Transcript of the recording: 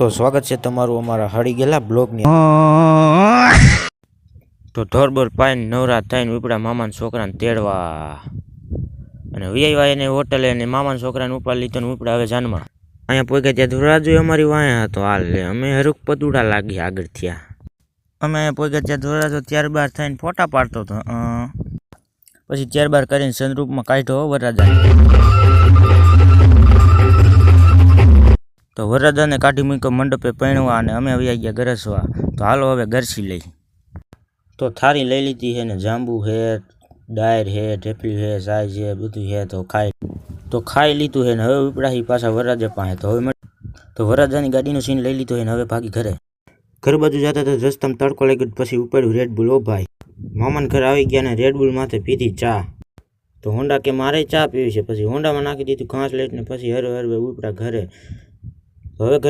તો સ્વાગત છે તમારું અમારા હળી ગયેલા બ્લોગની તો ધોરબોર પાઈને નવરા થઈને ઉપડા મામાના છોકરાને તેડવા. અને વીઆઈ એને હોટલે અને મામાના છોકરાને ઉપર લીધો ને ઉપડા હવે જાનમાં. અહીંયા પોગે ત્યાં ધોરાજો અમારી વાયા હતો. હાલ અમે હરુક પદુડા લાગી આગળ થયા. અમે અહીંયા પોઈકે ત્યાં ધોરાજો ત્યારબાદ થઈને ફોટા પાડતો હતો. પછી ત્યારબાદ કરીને સંદરૂપમાં કાઢ્યો વરરાજા તો વરદાને કાઢી મૂક્યો મંડપે પૈણવા અને અમે આવી ગયા ગરસવા તો હાલો હવે ગરસી લઈ. તો થારી લઈ લીધી છે ને જાંબુ છે, ડાયર છે ઢેફલી છે, સાઈ છે, બધું છે તો ખાઈ. તો ખાઈ લીધું છે ને હવે ઉપડાહી પાછા વરરાજા પાસે. તો હવે તો વરરાજાની ગાડીનો સીન લઈ લીધો છે ને હવે ભાગી ઘરે. ઘર બાજુ જતા તો રસ્તામાં તડકો લાગ્યો પછી ઉપાડ્યું રેડબુલ ઓ ભાઈ, મામાને ઘર આવી ગયા ને રેડબુલ માથે પીધી ચા. તો હોન્ડા કે મારે ચા પીવી છે? પછી હોન્ડામાં નાખી દીધું ઘાસ લઈને, પછી હરો હરવે ઉપડા ઘરે. હવે ઘરે